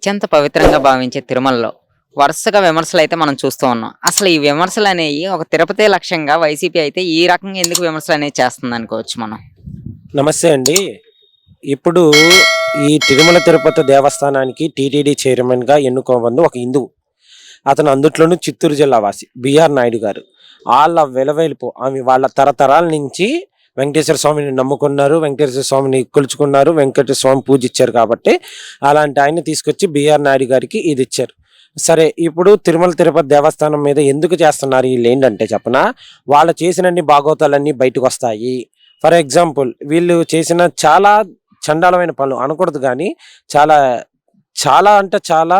అత్యంత పవిత్రంగా భావించే తిరుమలలో వరుసగా విమర్శలు అయితే మనం చూస్తూ ఉన్నాం. అసలు ఈ విమర్శలు అనేవి ఒక తిరుపతి లక్ష్యంగా వైసీపీ అయితే ఈ రకంగా ఎందుకు విమర్శలు అనేవి చేస్తుంది అనుకోవచ్చు మనం. నమస్తే అండి. ఇప్పుడు ఈ తిరుమల తిరుపతి దేవస్థానానికి టీటీడీ చైర్మన్గా ఎన్నుకోమంది ఒక హిందువు అతను అందుట్లోనూ చిత్తూరు జిల్లా వాసి బిఆర్ నాయుడు గారు. వాళ్ళ వెలవెలుపు ఆమె వాళ్ళ తరతరాల నుంచి వెంకటేశ్వర స్వామిని నమ్ముకున్నారు వెంకటేశ్వర స్వామిని కొలుచుకున్నారు వెంకటేశ్వర స్వామి పూజ ఇచ్చారు కాబట్టి అలాంటి ఆయన తీసుకొచ్చి బిఆర్ నాయుడు గారికి ఇది ఇచ్చారు. సరే ఇప్పుడు తిరుమల తిరుపతి దేవస్థానం మీద ఎందుకు చేస్తున్నారు వీళ్ళు ఏంటంటే చెప్పన? వాళ్ళు చేసినన్ని భాగవతాలన్నీ బయటకు వస్తాయి. ఫర్ ఎగ్జాంపుల్ వీళ్ళు చేసిన చాలా చండాలమైన పనులు అనకూడదు కానీ చాలా చాలా అంటే చాలా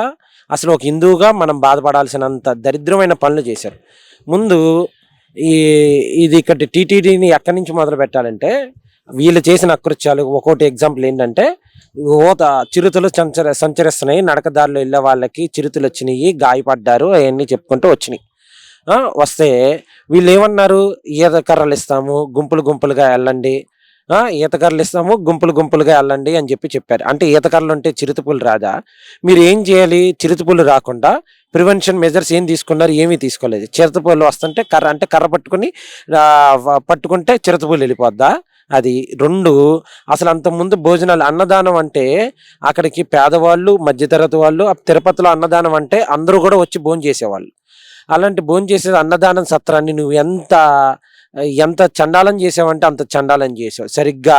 అసలు ఒక హిందువుగా మనం బాధపడాల్సినంత దరిద్రమైన పనులు చేశారు. ముందు ఈ ఇది ఇక్కడ టీటీడీని ఎక్కడి నుంచి మొదలు పెట్టాలంటే వీళ్ళు చేసిన అకృత్యాలు. ఒక్కోటి ఎగ్జాంపుల్ ఏంటంటే ఓత చిరుతలు సంచర సంచరిస్తున్నాయి. నడకదారులు వెళ్ళే వాళ్ళకి చిరుతలు వచ్చినాయి గాయపడ్డారు అవన్నీ చెప్పుకుంటూ వచ్చినాయి. వస్తే వీళ్ళు ఏమన్నారు? ఈత కర్రలు ఇస్తాము గుంపులు గుంపులుగా వెళ్ళండి ఈతకర్రలు ఇస్తాము గుంపులు గుంపులుగా వెళ్ళండి అని చెప్పి చెప్పారు. అంటే ఈతకర్రలు ఉంటే చిరుతపులు రాదా? మీరు ఏం చేయాలి? చిరుతపులు రాకుండా ప్రివెన్షన్ మెజర్స్ ఏం తీసుకున్నారు ఏమీ తీసుకోలేదు. చిరుతపులు వస్తుంటే కర్ర అంటే కర్ర పట్టుకుని పట్టుకుంటే చిరుతపులు వెళ్ళిపోద్దా? అది రెండు అసలు అంతకుముందు భోజనాలు అన్నదానం అంటే అక్కడికి పేదవాళ్ళు మధ్యతరగతి వాళ్ళు తిరుపతిలో అన్నదానం అంటే అందరూ కూడా వచ్చి భోజనం చేసేవాళ్ళు అలాంటి భోజనం చేసే అన్నదానం సత్రాన్ని నువ్వు ఎంత ఎంత చండాలం చేసావంటే అంత చండాలం చేసావు. సరిగ్గా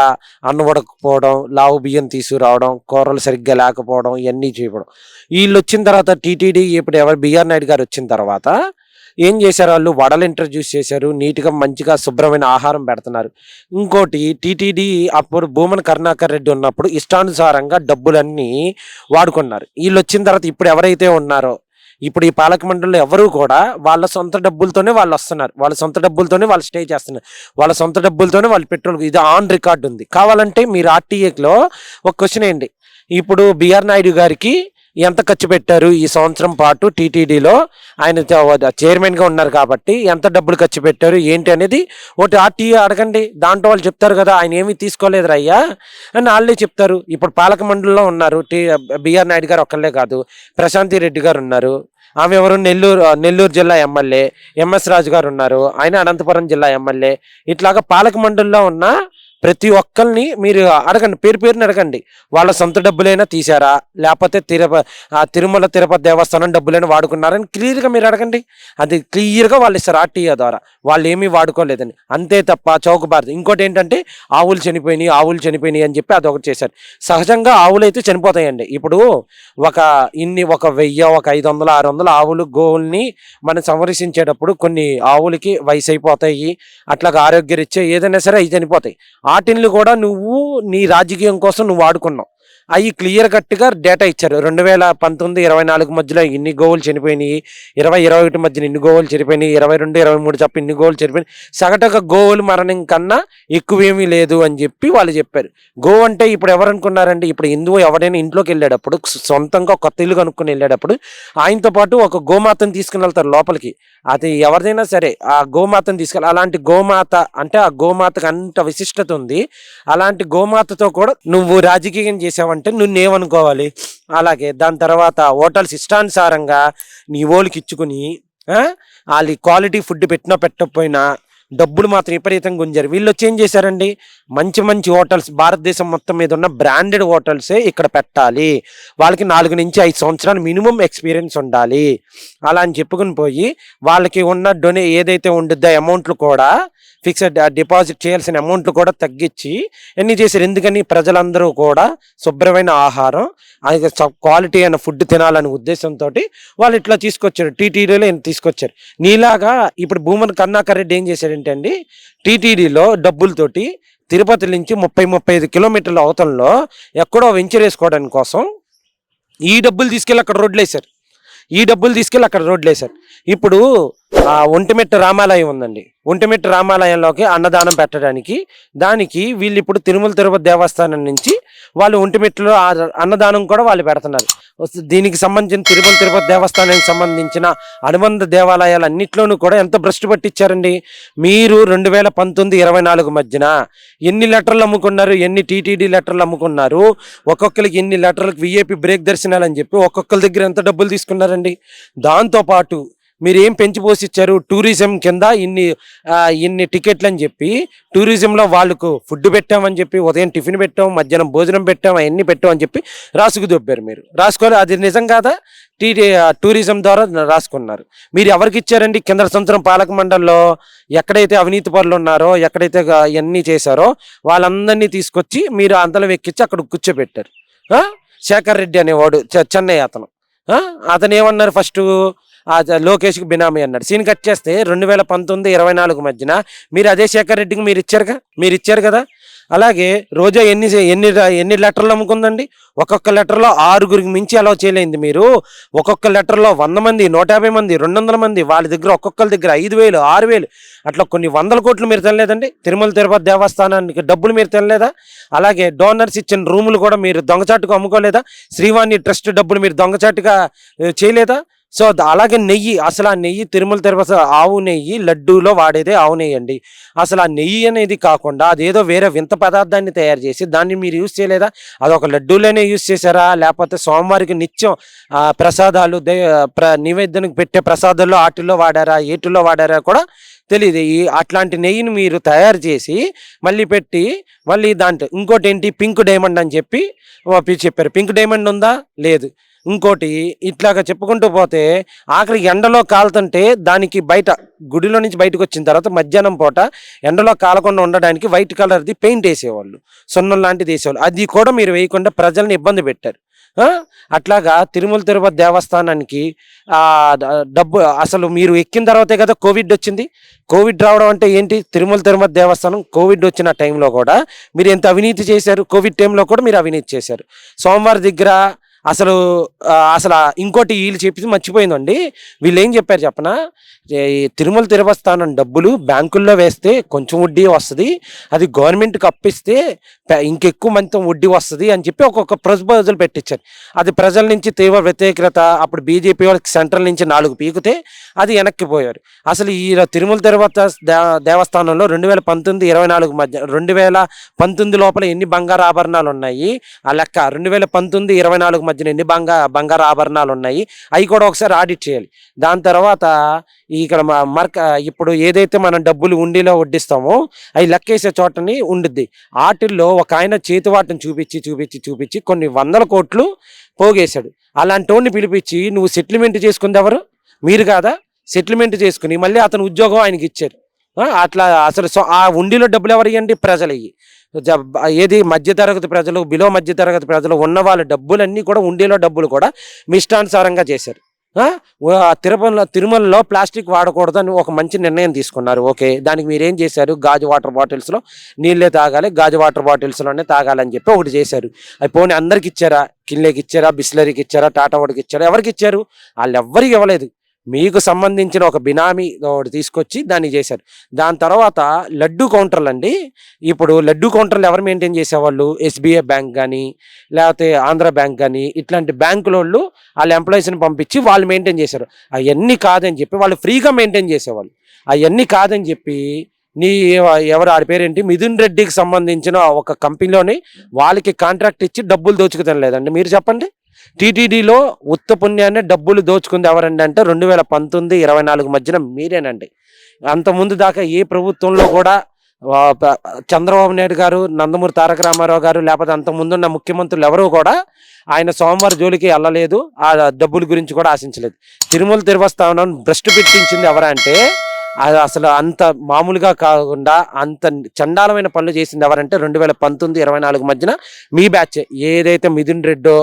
అన్నం ఉడకపోవడం లావు బియ్యం తీసుకురావడం కూరలు సరిగ్గా లేకపోవడం ఇవన్నీ చేయడం. వీళ్ళు వచ్చిన తర్వాత టీటీడీ ఇప్పుడు ఎవరు బిఆర్ నాయుడు గారు వచ్చిన తర్వాత ఏం చేశారు వాళ్ళు? వడలు ఇంట్రడ్యూస్ చేశారు నీట్గా మంచిగా శుభ్రమైన ఆహారం పెడుతున్నారు. ఇంకోటి టీటీడీ అప్పుడు భూమన్ కరుణాకర్ రెడ్డి ఉన్నప్పుడు ఇష్టానుసారంగా డబ్బులన్నీ వాడుకున్నారు. వీళ్ళు వచ్చిన తర్వాత ఇప్పుడు ఎవరైతే ఉన్నారో ఇప్పుడు ఈ పాలక మండలిలో ఎవరు కూడా వాళ్ళ సొంత డబ్బులతోనే వాళ్ళు వస్తున్నారు. వాళ్ళ సొంత డబ్బులతోనే వాళ్ళు స్టే చేస్తున్నారు. వాళ్ళ సొంత డబ్బులతోనే వాళ్ళు పెట్రోల్ ఇది ఆన్ రికార్డ్ ఉంది. కావాలంటే మీరు ఆర్టీఏలో ఒక క్వశ్చన్ ఏంటి ఇప్పుడు బిఆర్ నాయుడు గారికి ఎంత ఖర్చు పెట్టారు ఈ సంవత్సరం పాటు టీటీడీలో? ఆయన చైర్మన్గా ఉన్నారు కాబట్టి ఎంత డబ్బులు ఖర్చు పెట్టారు? ఏంటి అనేది ఒకటి ఆర్టీఏ అడగండి. దాంట్లో వాళ్ళు చెప్తారు కదా ఆయన ఏమీ తీసుకోలేదు అయ్యా అని వాళ్ళే చెప్తారు. ఇప్పుడు పాలక మండలిలో ఉన్నారు టీ బిఆర్ నాయుడు గారు ఒక్కళ్ళే కాదు. ప్రశాంతి రెడ్డి గారు ఉన్నారు. ఆమె ఎవరు? నెల్లూరు నెల్లూరు జిల్లా ఎమ్మెల్యే. ఎంఎస్ రాజు గారు ఉన్నారు. ఆయన అనంతపురం జిల్లా ఎమ్మెల్యే. ఇట్లాగా పాలక మండలిలో ఉన్న ప్రతి ఒక్కరిని మీరు అడగండి పేరు పేరుని అడగండి. వాళ్ళ సొంత డబ్బులైనా తీశారా? లేకపోతే తిరుప తిరుమల తిరుపతి దేవస్థానం డబ్బులైనా వాడుకున్నారని క్లియర్గా మీరు అడగండి. అది క్లియర్గా వాళ్ళు ఇస్తారు ఆర్టీఏ ద్వారా. వాళ్ళు ఏమీ వాడుకోలేదని అంతే తప్ప చౌకబారదు ఇంకోటి ఏంటంటే ఆవులు చనిపోయినాయి ఆవులు చనిపోయినాయి అని చెప్పి అదొకటి చేశారు. సహజంగా ఆవులు అయితే చనిపోతాయండి. ఇప్పుడు ఒక ఇన్ని ఒక వెయ్యి ఒక ఐదు వందలు ఆరు వందల ఆవులు గోవుల్ని మనం సంరక్షించేటప్పుడు కొన్ని ఆవులకి వయసు అయిపోతాయి అట్లాగా ఆరోగ్యరీత్యా ఏదైనా సరే అవి చనిపోతాయి. వాటిని కూడా నువ్వు నీ రాజకీయం కోసం నువ్వు వాడుకున్నావు. అవి క్లియర్ కట్గా డేటా ఇచ్చారు. రెండు వేల పంతొమ్మిది ఇరవై నాలుగు మధ్యలో ఇన్ని గోవులు చనిపోయినాయి. ఇరవై ఇరవై ఒకటి మధ్యన ఇన్ని గోవులు చనిపోయినాయి. ఇరవై రెండు ఇరవై మూడు తప్ప ఇన్ని గోవులు చనిపోయినాయి. సగటుగా గోవులు మరణం కన్నా ఎక్కువేమీ లేదు అని చెప్పి వాళ్ళు చెప్పారు. గోవు అంటే ఇప్పుడు ఎవరు ఇప్పుడు హిందువు ఎవరైనా ఇంట్లోకి వెళ్ళేటప్పుడు సొంతంగా కొత్త ఇల్లు కనుక్కొని వెళ్ళేటప్పుడు ఆయనతో పాటు ఒక గోమాతను తీసుకుని వెళ్తారు లోపలికి. అది ఎవరిదైనా సరే ఆ గోమాతను తీసుకెళ్ళి అలాంటి గోమాత అంటే ఆ గోమాతకు అంత విశిష్టత ఉంది. అలాంటి గోమాతతో కూడా నువ్వు రాజకీయం చేసావంటే నువ్వేమనుకోవాలి? అలాగే దాని తర్వాత హోటల్స్ ఇష్టానుసారంగా నీ ఓలికి ఇచ్చుకుని వాళ్ళు క్వాలిటీ ఫుడ్ పెట్టినా పెట్టకపోయినా డబ్బులు మాత్రం విపరీతంగా గుంజారు. వీళ్ళు వచ్చి ఏం చేశారండి? మంచి మంచి హోటల్స్ భారతదేశం మొత్తం మీద ఉన్న బ్రాండెడ్ హోటల్సే ఇక్కడ పెట్టాలి. వాళ్ళకి నాలుగు నుంచి ఐదు సంవత్సరాలు మినిమం ఎక్స్పీరియన్స్ ఉండాలి. అలా అని చెప్పుకుని పోయి వాళ్ళకి ఉన్న డొనే ఏదైతే ఉండిద్దో అమౌంట్లు కూడా ఫిక్స్డ్ డిపాజిట్ చేయాల్సిన అమౌంట్లు కూడా తగ్గించి ఎన్ని చేశారు? ఎందుకని? ప్రజలందరూ కూడా శుభ్రమైన ఆహారం అది క్వాలిటీ అయిన ఫుడ్ తినాలనే ఉద్దేశంతో వాళ్ళు ఇట్లా తీసుకొచ్చారు. టీటీడీలో తీసుకొచ్చారు. నీలాగా ఇప్పుడు భూమన్ కన్నాకర్ రెడ్డి ఏం చేశాడంటే అండి టీటీడీలో డబ్బులతోటి తిరుపతి నుంచి ముప్పై ముప్పై ఐదు కిలోమీటర్ల అవతలంలో ఎక్కడో వెంచర్ వేసుకోవడానికి కోసం ఈ డబ్బులు తీసుకెళ్ళి అక్కడ రోడ్లు వేశారు ఈ డబ్బులు తీసుకెళ్ళి అక్కడ రోడ్లు వేశారు ఇప్పుడు ఆ ఒంటిమిట్ట రామాలయం ఉందండి. ఒంటిమిట్ట రామాలయంలోకి అన్నదానం పెట్టడానికి దానికి వీళ్ళు ఇప్పుడు తిరుమల తిరుపతి దేవస్థానం నుంచి వాళ్ళు ఒంటిమిట్టలో అన్నదానం కూడా వాళ్ళు పెడుతున్నారు. వస్తు- దీనికి సంబంధించిన తిరుమల తిరుపతి దేవస్థానానికి సంబంధించిన అనుబంధ దేవాలయాలు అన్నిట్లోనూ కూడా ఎంత భ్రష్టు పట్టించారండి మీరు రెండు వేల పంతొమ్మిది ఇరవై నాలుగు మధ్యన ఎన్ని లెటర్లు అమ్ముకున్నారు? ఎన్ని టీటీడీ లెటర్లు అమ్ముకున్నారు? ఒక్కొక్కరికి ఎన్ని లెటర్లకు విఏపి బ్రేక్ దర్శనాలు అని చెప్పి ఒక్కొక్కరి దగ్గర ఎంత డబ్బులు తీసుకున్నారండి? దాంతోపాటు మీరు ఏం పెంచి పోసిచ్చారు టూరిజం కింద ఇన్ని ఇన్ని టికెట్లు అని చెప్పి టూరిజంలో వాళ్ళకు ఫుడ్ పెట్టామని చెప్పి ఉదయం టిఫిన్ పెట్టాం మధ్యాహ్నం భోజనం పెట్టాం అవన్నీ పెట్టాం అని చెప్పి రాసుకు దొబ్బారు మీరు. రాసుకోవాలి అది నిజం కాదా? టీటీ టూరిజం ద్వారా రాసుకున్నారు. మీరు ఎవరికి ఇచ్చారండి? కింద సంవత్సరం పాలక మండలిలో ఎక్కడైతే అవినీతి పనులు ఉన్నారో ఎక్కడైతే ఇవన్నీ చేశారో వాళ్ళందరినీ తీసుకొచ్చి మీరు అంతలో ఎక్కించి అక్కడ కూర్చోబెట్టారు. శేఖర్ రెడ్డి అనేవాడు చె- చెన్నై అతను. అతను ఏమన్నారు ఫస్ట్? లోకేష్కి బినామీ అన్నాడు. సీన్ కట్ చేస్తే రెండు వేల పంతొమ్మిది ఇరవై నాలుగు మధ్యన మీరు అదే శేఖర్ రెడ్డికి మీరు ఇచ్చారుగా? మీరు ఇచ్చారు కదా? అలాగే రోజా ఎన్ని ఎన్ని ఎన్ని లెటర్లు అమ్ముకుందండి? ఒక్కొక్క లెటర్లో ఆరుగురికి మించి అలౌ చేయలేదు మీరు. ఒక్కొక్క లెటర్లో వంద మంది నూట యాభై మంది రెండు వందల మంది వాళ్ళ దగ్గర ఒక్కొక్కరి దగ్గర ఐదు వేలు ఆరు వేలు. అట్లా కొన్ని వందల కోట్లు మీరు తినలేదండి? తిరుమల తిరుపతి దేవస్థానానికి డబ్బులు మీరు తినలేదా? అలాగే డోనర్స్ ఇచ్చిన రూములు కూడా మీరు దొంగచాటుగా అమ్ముకోలేదా? శ్రీవాణి ట్రస్ట్ డబ్బులు మీరు దొంగచాటుగా చేయలేదా? సో అలాగే నెయ్యి అసలు ఆ నెయ్యి తిరుమల తిరుపతి ఆవు నెయ్యి లడ్డూలో వాడేదే ఆవు నెయ్యి అండి. అసలు ఆ నెయ్యి అనేది కాకుండా అదేదో వేరే వింత పదార్థాన్ని తయారు చేసి దాన్ని మీరు యూజ్ చేయలేదా? అదొక లడ్డూలోనే యూజ్ చేశారా? లేకపోతే సోమవారికి నిత్యం ప్రసాదాలు దే ప్ర నివేదనకు పెట్టే ప్రసాదాల్లో వాటిల్లో వాడారా? ఏటిల్లో వాడారా కూడా తెలియదు ఈ అట్లాంటి నెయ్యిని మీరు తయారు చేసి మళ్ళీ పెట్టి మళ్ళీ దాంట్లో ఇంకోటి ఏంటి? పింక్ డైమండ్ అని చెప్పి ఓ పి- చెప్పారు. పింక్ డైమండ్ ఉందా? లేదు. ఇంకోటి ఇట్లాగా చెప్పుకుంటూ పోతే ఆఖరి ఎండలో కాలుతుంటే దానికి బయట గుడిలో నుంచి బయటకు వచ్చిన తర్వాత మధ్యాహ్నం పూట ఎండలో కాలకుండా ఉండడానికి వైట్ కలర్ది పెయింట్ వేసేవాళ్ళు. సున్నం లాంటిది వేసేవాళ్ళు. అది కూడా మీరు వేయకుండా ప్రజల్ని ఇబ్బంది పెట్టారు. అట్లాగా తిరుమల తిరుపతి దేవస్థానానికి డబ్బు అసలు మీరు ఎక్కిన తర్వాతే కదా కోవిడ్ వచ్చింది. కోవిడ్ రావడం అంటే ఏంటి? తిరుమల తిరుమతి దేవస్థానం కోవిడ్ వచ్చిన టైంలో కూడా మీరు ఎంత అవినీతి చేశారు? కోవిడ్ టైంలో కూడా మీరు అవినీతి చేశారు. సోమవారం దగ్గర అసలు అసలు ఇంకోటి వీళ్ళు చెప్పింది మర్చిపోయిందండి. వీళ్ళు ఏం చెప్పారు చెప్పనా? తిరుమల తిరువస్థానం డబ్బులు బ్యాంకుల్లో వేస్తే కొంచెం వడ్డీ వస్తుంది. అది గవర్నమెంట్కి అప్పిస్తే ఇంకెక్కువ మంది వడ్డీ వస్తుంది అని చెప్పి ఒక్కొక్క ప్రజలు పెట్టించారు అది ప్రజల నుంచి తీవ్ర వ్యతిరేకత అప్పుడు బీజేపీ వాళ్ళకి సెంట్రల్ నుంచి నాలుగు పీకితే అది వెనక్కి పోయారు. అసలు ఈ తిరుమల తిరుపతి దే- దేవస్థానంలో రెండు వేల పంతొమ్మిది ఇరవై నాలుగు మధ్య రెండు వేల పంతొమ్మిది లోపల ఎన్ని బంగారు ఆభరణాలు ఉన్నాయి? ఆ లెక్క రెండు వేల పంతొమ్మిది ఇరవై నాలుగు మధ్యన ఎన్ని బంగా బంగారు ఆభరణాలు ఉన్నాయి? అవి కూడా ఒకసారి ఆడిట్ చేయాలి. దాని తర్వాత ఇక్కడ మరక ఇప్పుడు ఏదైతే మనం డబ్బులు ఉండిలో వడ్డిస్తామో అవి లెక్కేసే చోటని ఉండిద్ది. ఆటిల్లో ఒక ఆయన చేతివాటం చూపించి చూపించి చూపించి కొన్ని వందల కోట్లు పోగేశాడు. అలాంటి పిలిపించి నువ్వు సెటిల్మెంట్ చేసుకుంది ఎవరు? మీరు కాదా? సెటిల్మెంట్ చేసుకుని మళ్ళీ అతను ఉద్యోగం ఆయనకి ఇచ్చారు. అట్లా అసలు ఆ ఉండిలో డబ్బులు ఎవరు ఇవ్వండి ప్రజలు ఇవి ఏది మధ్యతరగతి ప్రజలు బిలో మధ్యతరగతి ప్రజలు ఉన్న వాళ్ళ డబ్బులన్నీ కూడా ఉండిలో డబ్బులు కూడా మిష్టానుసారంగా చేశారు. తిరుమల తిరుమలలో ప్లాస్టిక్ వాడకూడదు అని ఒక మంచి నిర్ణయం తీసుకున్నారు. ఓకే. దానికి మీరేం చేశారు? గాజు వాటర్ బాటిల్స్లో నీళ్ళే తాగాలి గాజు వాటర్ బాటిల్స్లోనే తాగాలని చెప్పి ఒకటి చేశారు. అవి పోనీ అందరికి ఇచ్చారా కిన్లేకి ఇచ్చారా బిస్లరీకి ఇచ్చారా టాటా వాడికి ఇచ్చారా ఎవరికి ఇచ్చారు వాళ్ళు ఎవ్వరికి ఇవ్వలేదు. మీకు సంబంధించిన ఒక బినామీ ఒకటి తీసుకొచ్చి దాన్ని చేశారు. దాని తర్వాత లడ్డు కౌంటర్లు అండి. ఇప్పుడు లడ్డు కౌంటర్లు ఎవరు మెయింటైన్ చేసేవాళ్ళు? ఎస్బీఐ బ్యాంక్ కానీ లేకపోతే ఆంధ్ర బ్యాంక్ కానీ ఇట్లాంటి బ్యాంకుల వాళ్ళు వాళ్ళ ఎంప్లాయీస్ని పంపించి వాళ్ళు మెయింటైన్ చేశారు. అవన్నీ కాదని చెప్పి వాళ్ళు ఫ్రీగా మెయింటైన్ చేసేవాళ్ళు. అవన్నీ కాదని చెప్పి నీ ఎవరు ఆడి పేరేంటి? మిథున్ రెడ్డికి సంబంధించిన ఒక కంపెనీలోని వాళ్ళకి కాంట్రాక్ట్ ఇచ్చి డబ్బులు దోచుకుతలేదండి మీరు చెప్పండి. టీటీడీలో ఉత్త పుణ్యాన్ని డబ్బులు దోచుకుంది ఎవరండి అంటే రెండు వేల పంతొమ్మిది ఇరవై నాలుగు మధ్యన మీరేనండి. అంత ముందు దాకా ఏ ప్రభుత్వంలో కూడా చంద్రబాబు నాయుడు గారు నందమూరి తారక రామారావు గారు లేకపోతే అంత ముందున్న ముఖ్యమంత్రులు ఎవరూ కూడా ఆయన సోమవారం జోలికి వెళ్ళలేదు. ఆ డబ్బుల గురించి కూడా ఆశించలేదు. తిరుమల తిరువస్థానం భ్రష్టు పెట్టించింది ఎవరంటే అసలు అంత మామూలుగా కాకుండా అంత చండాలమైన పనులు చేసింది ఎవరంటే రెండు వేల పంతొమ్మిది ఇరవై నాలుగు మధ్యన మీ బ్యాచ్. ఏదైతే మిథున్ రెడ్డో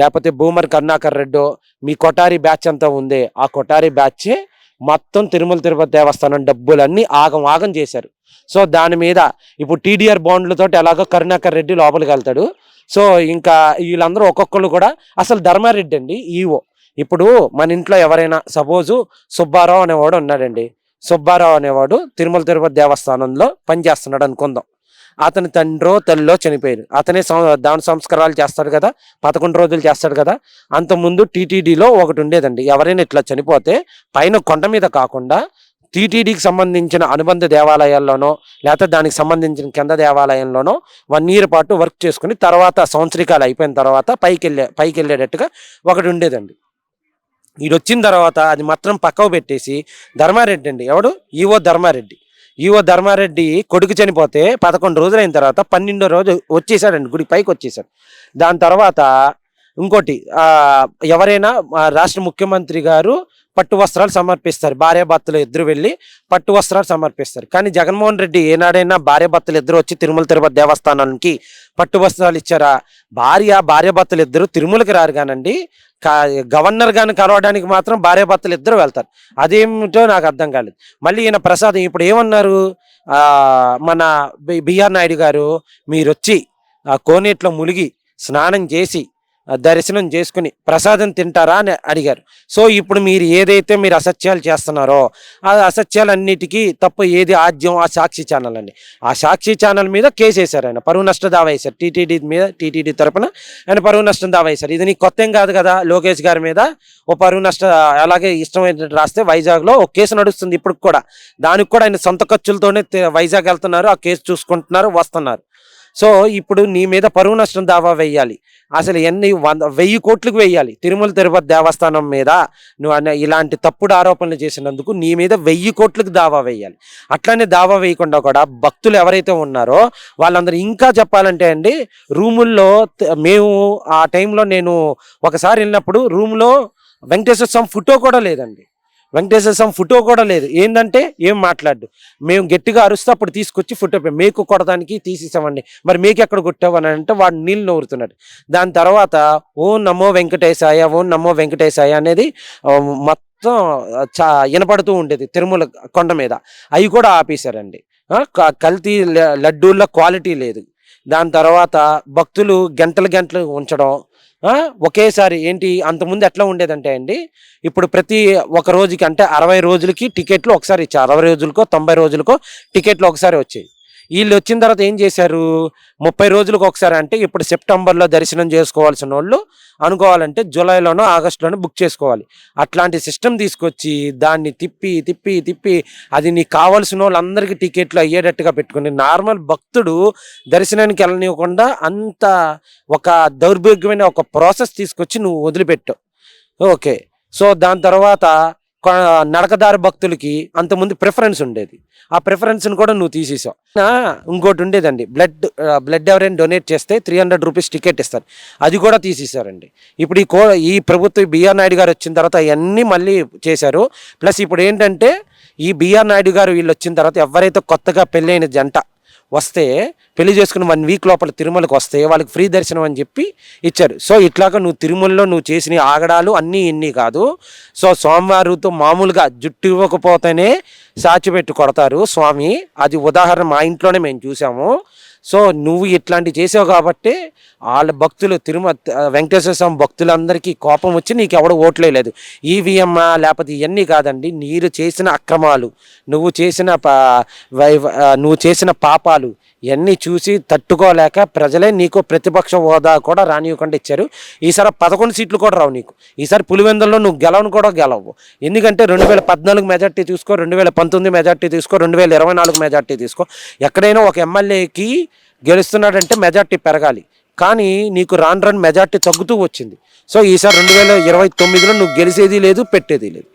లేకపోతే బూమర్ కరుణాకర్ రెడ్డో మీ కొటారి బ్యాచ్ అంతా ఉంది ఆ కొటారి బ్యాచే మొత్తం తిరుమల తిరుపతి దేవస్థానం డబ్బులన్నీ ఆగం ఆగం చేశారు. సో దాని మీద ఇప్పుడు టీడీఆర్ బాండ్లతో ఎలాగో కరుణాకర్ రెడ్డి లోపలికి వెళ్తాడు. సో ఇంకా వీళ్ళందరూ ఒక్కొక్కళ్ళు కూడా అసలు ధర్మారెడ్డి అండి ఈవో. ఇప్పుడు మన ఇంట్లో ఎవరైనా సపోజు సుబ్బారావు అనేవాడు ఉన్నాడండి. సుబ్బారావు అనేవాడు తిరుమల తిరుపతి దేవస్థానంలో పనిచేస్తున్నాడు అనుకుందాం. అతని తండ్రో తల్లిలో చనిపోయారు అతనే సం- దాన సంస్కారాలు చేస్తాడు కదా పదకొండు రోజులు చేస్తాడు కదా అంతకుముందు టీటీడీలో ఒకటి ఉండేదండి. ఎవరైనా ఇట్లా చనిపోతే పైన కొండ మీద కాకుండా టీటీడీకి సంబంధించిన అనుబంధ దేవాలయాల్లోనో లేకపోతే దానికి సంబంధించిన కింద దేవాలయంలోనో వన్ ఇయర్ పాటు వర్క్ చేసుకుని తర్వాత సంవత్సరికాలు అయిపోయిన తర్వాత పైకి వెళ్ళే పైకి వెళ్ళేటట్టుగా ఒకటి ఉండేదండి. ఈడు వచ్చిన తర్వాత అది మాత్రం పక్కకు పెట్టేసి ధర్మారెడ్డి అండి. ఎవడు? ఈవో ధర్మారెడ్డి. ఈవో ధర్మారెడ్డి కొడుకు చనిపోతే పదకొండు రోజులు అయిన తర్వాత పన్నెండో రోజు వచ్చేసాడండి గుడి పైకి వచ్చేసాడు. దాని తర్వాత ఇంకోటి ఎవరైనా రాష్ట్ర ముఖ్యమంత్రి గారు పట్టు వస్త్రాలు సమర్పిస్తారు. భార్యాభర్తలు ఇద్దరు వెళ్ళి పట్టు వస్త్రాలు సమర్పిస్తారు. కానీ జగన్మోహన్ రెడ్డి ఏనాడైనా భార్యాభర్తలు ఇద్దరు వచ్చి తిరుమల తిరుపతి దేవస్థానానికి పట్టు వస్త్రాలు ఇచ్చారా? భార్య భార్యభర్తలు ఇద్దరు తిరుమలకి రారు కానండి. గవర్నర్ గాని కలవడానికి మాత్రం భార్యభర్తలు ఇద్దరు వెళ్తారు. అదేమిటో నాకు అర్థం కాలేదు. మళ్ళీ ఈయన ప్రసాదం ఇప్పుడు ఏమన్నారు? మన బిఆర్ నాయుడు గారు మీరు వచ్చి కోనేట్లో మునిగి స్నానం చేసి దర్శనం చేసుకుని ప్రసాదం తింటారా అని అడిగారు. సో ఇప్పుడు మీరు ఏదైతే మీరు అసత్యాలు చేస్తున్నారో ఆ అసత్యాలన్నిటికీ తప్పు ఏది ఆద్యం ఆ సాక్షి ఛానల్ అండి. ఆ సాక్షి ఛానల్ మీద కేసు వేశారు ఆయన. పరువు నష్ట దావా వేశారు టీటీడీ మీద టీటీడీ తరపున ఆయన పరువు నష్టం దావా వేశారు ఇది నీకు కొత్త ఏం కాదు కదా లోకేష్ గారి మీద. ఓ పరువు నష్ట అలాగే ఇష్టమైనట్టు రాస్తే వైజాగ్లో ఒక కేసు నడుస్తుంది ఇప్పుడు కూడా. దానికి కూడా ఆయన సొంత ఖర్చులతోనే వైజాగ్ వెళ్తున్నారు. ఆ కేసు చూసుకుంటున్నారు వస్తున్నారు. సో ఇప్పుడు నీ మీద పరువు నష్టం దావా వేయాలి. అసలు ఎన్ని వంద వెయ్యి కోట్లకు వేయాలి. తిరుమల తిరుపతి దేవస్థానం మీద నువ్వు అనే ఇలాంటి తప్పుడు ఆరోపణలు చేసినందుకు నీ మీద వెయ్యి కోట్లకు దావా వేయాలి. అట్లనే దావా వేయకుండా కూడా భక్తులు ఎవరైతే ఉన్నారో వాళ్ళందరూ ఇంకా చెప్పాలంటే అండి రూముల్లో మేము ఆ టైంలో నేను ఒకసారి వెళ్ళినప్పుడు రూమ్లో వెంకటేశ్వర స్వామి ఫోటో కూడా లేదండి. వెంకటేశ్వర స్వామి ఫోటో కూడా లేదు. ఏంటంటే ఏం మాట్లాడు మేము గట్టిగా అరుస్తే అప్పుడు తీసుకొచ్చి ఫోటో మీకు కొడదానికి కొడడానికి తీసేసామండి. మరి మీకు ఎక్కడ కొట్టావు అని అంటే వాడు నీళ్ళు నవ్వుతున్నాడు దాని తర్వాత ఓ నమో వెంకటేశాయ ఓ నమో వెంకటేశాయ అనేది మొత్తం చా వినపడుతూ ఉండేది తిరుమల కొండ మీద. అవి కూడా ఆపేశారండి. కల్తీ ల- లడ్డూల్లో క్వాలిటీ లేదు. దాని తర్వాత భక్తులు గంటలు గంటలు ఉంచడం ఒకేసారి ఏంటి అంతకుముందు ఎట్లా ఉండేదంటే అండి ఇప్పుడు ప్రతి ఒక రోజుకి అంటే అరవై రోజులకి టికెట్లు ఒకసారి ఇచ్చారు. అరవై రోజులకో తొంభై రోజులకో టికెట్లు ఒకసారి వచ్చాయి. వీళ్ళు వచ్చిన తర్వాత ఏం చేశారు? ముప్పై రోజులకు ఒకసారి అంటే ఇప్పుడు సెప్టెంబర్లో దర్శనం చేసుకోవాల్సిన వాళ్ళు అనుకోవాలంటే జూలైలోనో ఆగస్టులోనో బుక్ చేసుకోవాలి. అట్లాంటి సిస్టమ్ తీసుకొచ్చి దాన్ని తిప్పి తిప్పి తిప్పి అది నీకు కావాల్సిన వాళ్ళందరికీ టికెట్లు అయ్యేటట్టుగా పెట్టుకుని నార్మల్ భక్తుడు దర్శనానికి వెళ్ళనివ్వకుండా అంత ఒక దౌర్భాగ్యమైన ఒక ప్రాసెస్ తీసుకొచ్చి నువ్వు వదిలిపెట్టు ఓకే. సో దాని తర్వాత నడకదారి భక్తులకి అంతకుముందు ప్రిఫరెన్స్ ఉండేది. ఆ ప్రిఫరెన్స్ని కూడా నువ్వు తీసేసావు. ఇంకోటి ఉండేదండి. బ్లడ్ బ్లడ్ ఎవరైనా డొనేట్ చేస్తే త్రీ హండ్రెడ్ రూపీస్ టికెట్ ఇస్తారు. అది కూడా తీసేశారండి ఇప్పుడు ఈ కో ఈ ప్రభుత్వం బిఆర్ నాయుడు గారు వచ్చిన తర్వాత అవన్నీ మళ్ళీ చేశారు. ప్లస్ ఇప్పుడు ఏంటంటే ఈ బిఆర్ నాయుడు గారు వీళ్ళు వచ్చిన తర్వాత ఎవరైతే కొత్తగా పెళ్ళైన జంట వస్తే పెళ్ళి చేసుకుని వన్ వీక్ లోపల తిరుమలకు వస్తే వాళ్ళకి ఫ్రీ దర్శనం అని చెప్పి ఇచ్చారు. సో ఇట్లాగా నువ్వు తిరుమలలో నువ్వు చేసిన ఆగడాలు అన్నీ ఇన్ని కాదు. సో స్వామివారితో మామూలుగా జుట్టు ఇవ్వకపోతేనే సాచి పెట్టి కొడతారు స్వామి. అది ఉదాహరణ మా ఇంట్లోనే మేము చూసాము. సో నువ్వు ఇట్లాంటివి చేసావు కాబట్టి వాళ్ళ భక్తులు తిరుమల వెంకటేశ్వర స్వామి భక్తులందరికీ కోపం వచ్చి నీకు ఎవడు ఓట్లేదు ఈవీఎం లేకపోతే ఇవన్నీ కాదండి నీరు చేసిన అక్రమాలు నువ్వు చేసిన పా- నువ్వు చేసిన పాపాలు ఇవన్నీ చూసి తట్టుకోలేక ప్రజలే నీకు ప్రతిపక్ష హోదా కూడా రానివ్వకుండా ఇచ్చారు. ఈసారి పదకొండు సీట్లు కూడా రావు నీకు. ఈసారి పులివెందుల్లో నువ్వు గెలవను కూడా గెలవు. ఎందుకంటే రెండు వేల పద్నాలుగు మెజార్టీ తీసుకో రెండు వేల పంతొమ్మిది మెజార్టీ తీసుకో రెండు వేల ఇరవై నాలుగు మెజార్టీ తీసుకో. ఎక్కడైనా ఒక ఎమ్మెల్యేకి గెలుస్తున్నాడంటే మెజార్టీ పెరగాలి. కానీ నీకు రాను రాను మెజార్టీ తగ్గుతూ వచ్చింది. సో ఈసారి రెండు వేల ఇరవై తొమ్మిదిలో నువ్వు గెలిచేది లేదు పెట్టేది లేదు.